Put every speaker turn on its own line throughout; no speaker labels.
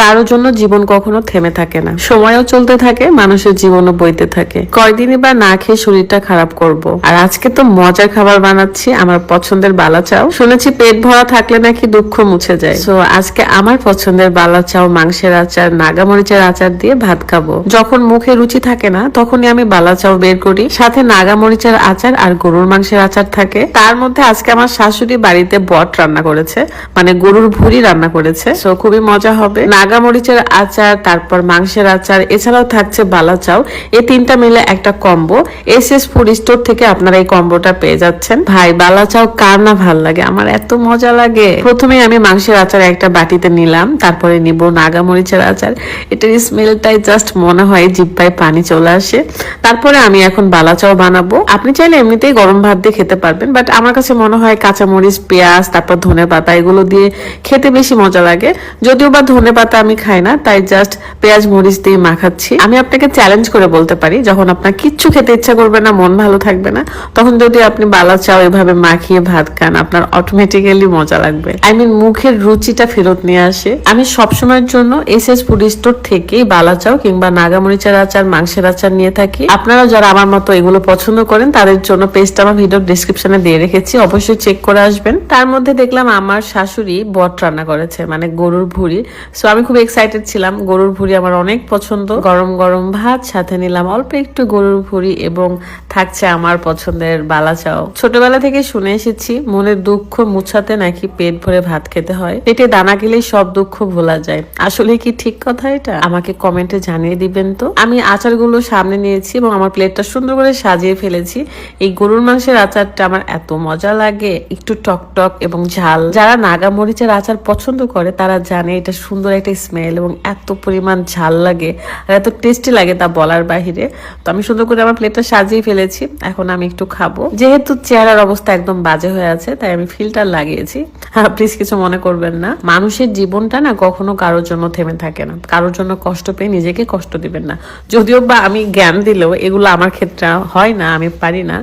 কারোর জন্য জীবন কখনো থেমে থাকে না। সময়ও চলতে থাকে, মানুষের জীবনও বইতে থাকে। কয়দিনই বা না খেয়ে শরীরটা খারাপ করব। আর আজকে তো মজার খাবার বানাচ্ছি, আমার পছন্দের বালা চাও। শুনেছি পেট ভরা থাকলে নাকি দুঃখ মুছে যায়। তো আজকে আমার পছন্দের বালা চাও, মাংসের আচার, নাগামরিচের আচার দিয়ে ভাত খাব। যখন মুখে রুচি থাকে না, তখনই আমি বালা চাও বের করি। সাথে নাগামরিচের আচার আর গরুর মাংসের আচার থাকে। তার মধ্যে আজকে আমার শাশুড়ি বাড়িতে বট রান্না করেছে মানে গরুর ভুড়ি রান্না করেছে। তো খুবই মজা হবে। নাগামরিচের আচার, তারপর মাংসের আচার, এছাড়াও থাকছে বালা চাও এই তিনটা মিলে একটা combo. S S food store থেকে আপনারা এই কম্বোটা পেয়ে যাচ্ছেন। ভাই বালা চাও কার না ভালো লাগে? আমার এত মজা লাগে। প্রথমে আমি মাংসের আচার একটা বাটিতে নিলাম, তারপরে নিব নাগামরিচের আচার। এটার স্মেলটাই জাস্ট মনে হয় জিব্বায় পানি চলে আসে। তারপরে আমি এখন বালা চাও বানাবো। আপনি চাইলে এমনিতেই গরম ভাত দিয়ে খেতে পারবেন, বাট আমার কাছে মনে হয় কাঁচামরিচ, পেঁয়াজ, তারপর ধনে পাতা এগুলো দিয়ে খেতে বেশি মজা লাগে। যদিও বা ধনে পাতা আমি খাই না, তাই জাস্ট পেঁয়াজ, মরিচ দিয়ে মাখাচ্ছি। আমি আপনাকে চ্যালেঞ্জ করে বলতে পারি, যখন আপনার কিচ্ছু খেতে ইচ্ছা করবে না, মন ভালো থাকবে না, তখন যদি আপনি বালা চাও এভাবে মাখিয়ে ভাত খান, আপনার অটোমেটিক্যালি মজা লাগবে। আই মিন মুখের রুচিটা ফেরত নিয়ে আসে। আমি সবসময়ের জন্য এস এস ফুড স্টোর থেকেই বালা চাও কিংবা নাগামরিচের আচার, মাংসের আচার নিয়ে থাকি। আপনারা যারা আমার মতো এগুলো পছন্দ করেন, তাদের জন্য পেজটা আমার ভিডিও ডিসক্রিপশনে দিয়ে রেখেছি, অবশ্যই চেক করে আসবেন। তার মধ্যে দেখলাম আমার শাশুড়ি বট রান্না করেছে মানে গরুর ভুড়ি। সো আমি খুব এক্সাইটেড ছিলাম। গরুর ভুড়ি আমার অনেক পছন্দ। গরম গরম ভাত, সাথে নিলাম অল্প একটু গরুর ভুড়ি এবং থাকছে আমার পছন্দের বালা চাও। ছোটবেলা থেকে শুনে এসেছি মনের দুঃখ মুছাতে নাকি পেট ভরে ভাত খেতে হয়। পেটে দানা গেলেই সব দুঃখ ভোলা যায়। আসলে কি ঠিক কথা এটা? আমাকে কমেন্টে জানিয়ে দিবেন তো। আমি আচারগুলো সামনে নিয়েছি এবং আমার প্লেটটা সুন্দর করে সাজিয়ে ফেলেছি। এই গরুর মাংসের আচারটা আমার এত মজা লাগে। একটু টক টক এবং ঝাল। যারা নাগা মরিচের আচার পছন্দ করে, তারা জানে এটা সুন্দর একটা স্মেল এবং এত পরিমাণ ঝাল লাগে আর এত টেস্টি লাগে তা বলার বাহিরে। তো আমি সুন্দর করে আমার প্লেটটা সাজিয়ে ফেলেছি। এখন আমি একটু খাব। যেহেতু চেহারার অবস্থা একদম বাজে হয়ে আছে, তাই আমি ফিল্টার লাগিয়েছি। প্লিজ কিছু মনে করবেন না। মানুষের জীবনটা না কখনো কারোর জন্য থেমে থাকে না। কারোর জন্য কষ্ট পেয়ে নিজেকে কষ্ট দিবেন না। যদিও বা আমি জ্ঞান দিলেও এগুলো আমার ক্ষেত্রে হয় না, আমি পারি না।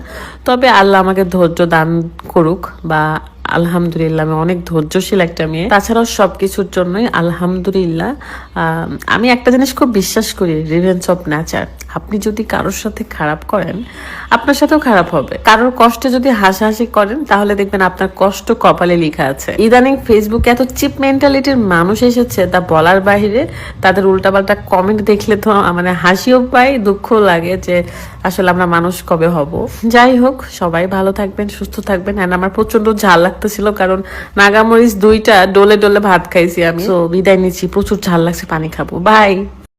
তবে আল্লাহ আমাকে ধৈর্য দান করুক বা আলহামদুলিল্লাহ, আমি অনেক ধৈর্যশীল একটা মেয়ে। তাছাড়াও সব কিছুর জন্যই আলহামদুলিল্লাহ, আমি একটা জিনিস খুব বিশ্বাস করি রিভেন্স অফ নেচার আপনি যদি কারোর সাথে খারাপ করেন, আপনার সাথেও খারাপ হবে। কারোর কষ্টে যদি হাসাহাসি করেন, তাহলে দেখবেন আপনার কষ্ট কপালে লেখা আছে। ইদানিং ফেসবুকে এত চিপ মেন্টালিটির মানুষ এসেছে, তা বলার বাইরে তাদের উল্টাপাল্টা কমেন্ট দেখলে তো মানে হাসিও পাই দুঃখ লাগে যে আসলে আমরা মানুষ কবে হব? যাই হোক, সবাই ভালো থাকবেন, সুস্থ থাকবেন। আর আমার প্রচণ্ড ঝাল লাগতেছিল কারণ নাগামরিচ দুইটা ডোলে ডোলে ভাত খাইছি আমি। তো বিদায় নিচ্ছি, প্রচুর ঝাল লাগছে, পানি খাব। বাই